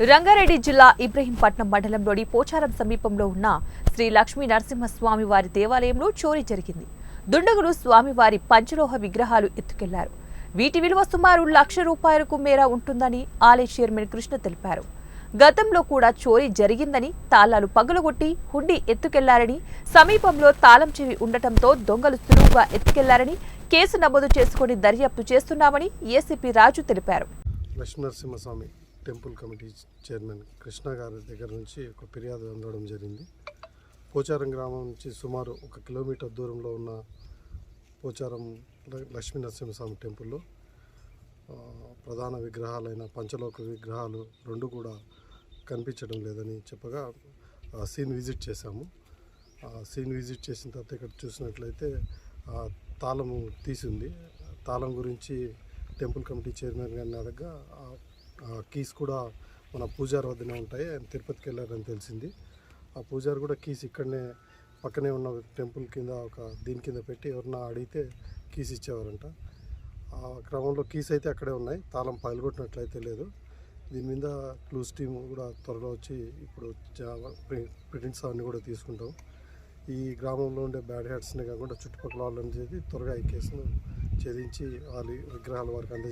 రంగారెడ్డి జిల్లా ఇబ్రహీంపట్నం మండలంలోని పోచారం సమీపంలో ఉన్న శ్రీ లక్ష్మీ నరసింహస్వామి వారి దేవాలయంలో చోరీ జరిగింది. దుండగులు స్వామివారి పంచలోహ విగ్రహాలు ఎత్తుకెళ్ళారు. వీటి విలువ సుమారు లక్ష రూపాయలకు మేర ఉంటుందని ఆలయ చైర్మన్ కృష్ణ తెలిపారు. గతంలో కూడా చోరీ జరిగిందని తాళాలు పగలగొట్టి హుండీ ఎత్తుకెళ్ళారని సమీపంలో తాళం చెవి ఉండటంతో దొంగలు సులువుగా ఎత్తుకెళ్ళారని కేసు నమోదు చేసుకుని దర్యాప్తు చేస్తున్నామని ఏసీపీ రాజు తెలిపారు. Lakshminarasimhaswamy temple committee chairman Krishna garu దగ్గర నుంచి ఒక ఫిర్యాదు అందడం జరిగింది. పోచారం గ్రామం నుంచి సుమారు ఒక కిలోమీటర్ దూరంలో ఉన్న పోచారం లక్ష్మీ నరసింహస్వామి టెంపుల్లో ప్రధాన విగ్రహాలైన పంచలోక విగ్రహాలు రెండు కూడా కనిపించడం లేదని చెప్పగా సీన్ విజిట్ చేశాము. ఆ సీన్ విజిట్ చేసిన తర్వాత ఇక్కడ చూసినట్లయితే తాళం తాళము తీసింది తాళం గురించి టెంపుల్ కమిటీ చైర్మన్ గారిని అడగ కీస్ కూడా మన పూజారి వద్దనే ఉంటాయి ఆయన తిరుపతికి వెళ్ళారని తెలిసింది. ఆ పూజారి కూడా కీస్ ఇక్కడనే పక్కనే ఉన్న టెంపుల్ కింద ఒక దీని కింద పెట్టి ఎవరన్నా అడిగితే కీస్ ఇచ్చేవారంట. ఆ క్రమంలో కీస్ అయితే అక్కడే ఉన్నాయి తాళం పగలగొట్టినట్లయితే లేదు. దీని మీద క్లూస్ టీమ్ కూడా త్వరలో వచ్చి ఇప్పుడు ప్రింట్స్ అవన్నీ కూడా తీసుకుంటాం. ఈ గ్రామంలో ఉండే బ్యాడ్ హ్యాట్స్ని కాకుండా చుట్టుపక్కల వాళ్ళని చేసి త్వరగా ఈ కేసును ఛేదించి వాళ్ళ విగ్రహాల వారికి అందజేయాలి